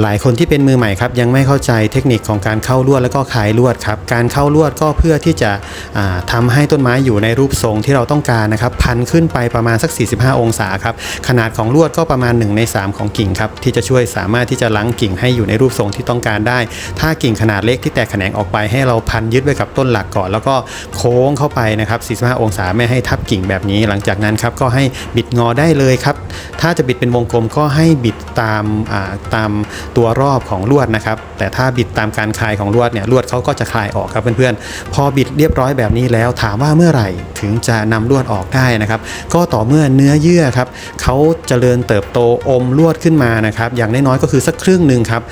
หลายคนที่เป็นมือใหม่ครับยังไม่เข้าใจเทคนิคของการเข้าลวดแล้วก็คลายลวดครับการเข้าลวดก็เพื่อที่จะทำาให้ต้นไม้อยู่ในรูปทรงที่เราต้องการนะครับพันขึ้นไปประมาณสัก 45 องศาครับขนาดของลวดก็ประมาณ 1 ใน 3 ของกิ่งครับที่จะช่วยสามารถที่จะลังกิ่งให้อยู่ในรูปทรงที่ต้องการได้ ถ้ากิ่งขนาดเล็กที่แตกแขนงออกไปให้เราพันยึดไว้กับต้นหลักก่อน แล้วก็โค้งเข้าไปนะครับ 45 องศาไม่ให้ทับกิ่งแบบนี้ หลังจากนั้นครับก็ให้บิดงอได้เลยครับถ้าจะบิดเป็นวงกลมก็ให้บิดตามตามตัวรอบของลวดนะครับ แต่ถ้าบิดตามการคลายของลวดเนี่ยลวดเขาก็จะคลายออกครับเพื่อนๆ พอบิดเรียบร้อยแบบนี้แล้ว ถามว่าเมื่อไหร่ถึงจะนำลวดออกได้นะครับ ก็ต่อเมื่อเนื้อเยื่อครับเขาเจริญเติบโตอมลวดขึ้นมานะครับ อย่างน้อยๆก็คือสักครึ่งหนึ่งครับ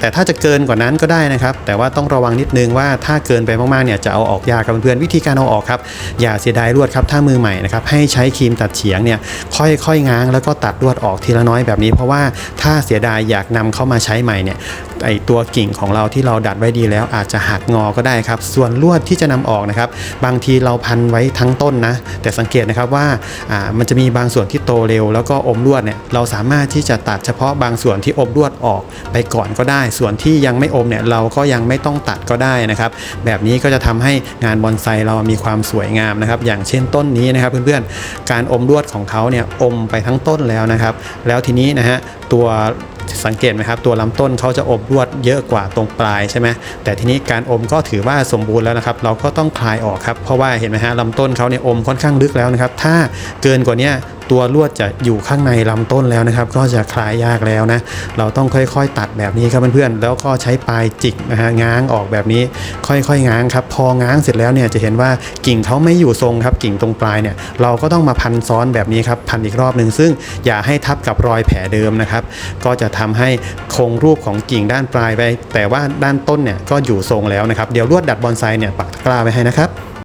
แต่ถ้าจะเกินกว่านั้นก็ได้นะครับ แต่ว่าต้องระวังนิดนึงว่าถ้าเกินไปมากๆเนี่ยจะเอาออกยากครับเพื่อนๆวิธีการเอาออกครับอย่าเสียดายลวดครับถ้ามือใหม่นะครับให้ใช้ครีมตัดเฉียงเนี่ยค่อยๆง้าง แล้วก็ตัดลวดออกทีละน้อยแบบนี้ เพราะว่าถ้าเสียดายอยากนำเขามาใช้ใหม่เนี่ยไอตัวกิ่งของเราที่เราดัดไว้ดีแล้วอาจจะหักงอก็ได้ครับ ส่วนลวดที่จะนำออกนะครับ บางทีเราพันไว้ทั้งต้นนะ แต่สังเกตนะครับว่าอ่ามันจะมีบางส่วนที่โตเร็ว แล้วก็อมลวดเนี่ยเราสามารถที่จะตัดเฉพาะบางส่วนที่อมลวดออกไปก่อนก็ได้ ส่วนที่ยังไม่อมเนี่ยเราก็ยังไม่ต้องตัดก็ได้นะครับ แบบนี้ก็จะทำให้งานบอนไซเรามีความสวยงามนะครับ อย่างเช่นต้นนี้นะครับเพื่อนๆการอมลวดของเขาเนี่ยอมไปทั้งต้นแล้วนะครับ แล้วทีนี้นะฮะตัว สังเกตไหมครับตัวลำต้นเขาจะอมรวดเยอะกว่าตรงปลายใช่ไหมแต่ทีนี้การอมก็ถือว่าสมบูรณ์แล้วนะครับ เราก็ต้องคลายออกครับเพราะว่าเห็นไหมฮะลำต้นเขาเนี่ยอมค่อนข้างลึกแล้วนะครับ ถ้าเกินกว่านี้ ตัวลวดจะอยู่ข้างในลำต้นแล้วนะครับ ก็จะคลายยากแล้วนะ เราต้องค่อยๆ ตัดแบบนี้ครับเพื่อนๆ แล้วก็ใช้ปลายจิกนะฮะง้างออกแบบนี้ ค่อยๆ ง้างครับ พอง้างเสร็จแล้วเนี่ยจะเห็นว่ากิ่งเขาไม่อยู่ทรงครับ กิ่งตรงปลายเนี่ย เราก็ต้องมาพันซ้อนแบบนี้ครับ พันอีกรอบหนึ่งซึ่งอย่าให้ทับกับรอยแผลเดิมนะครับ ก็จะทำให้คงรูปของกิ่งด้านปลายไป แต่ว่าด้านต้นเนี่ยก็อยู่ทรงแล้วนะครับ เดี๋ยวลวดดัดบอนไซเนี่ยปักกร้าไว้ให้นะครับ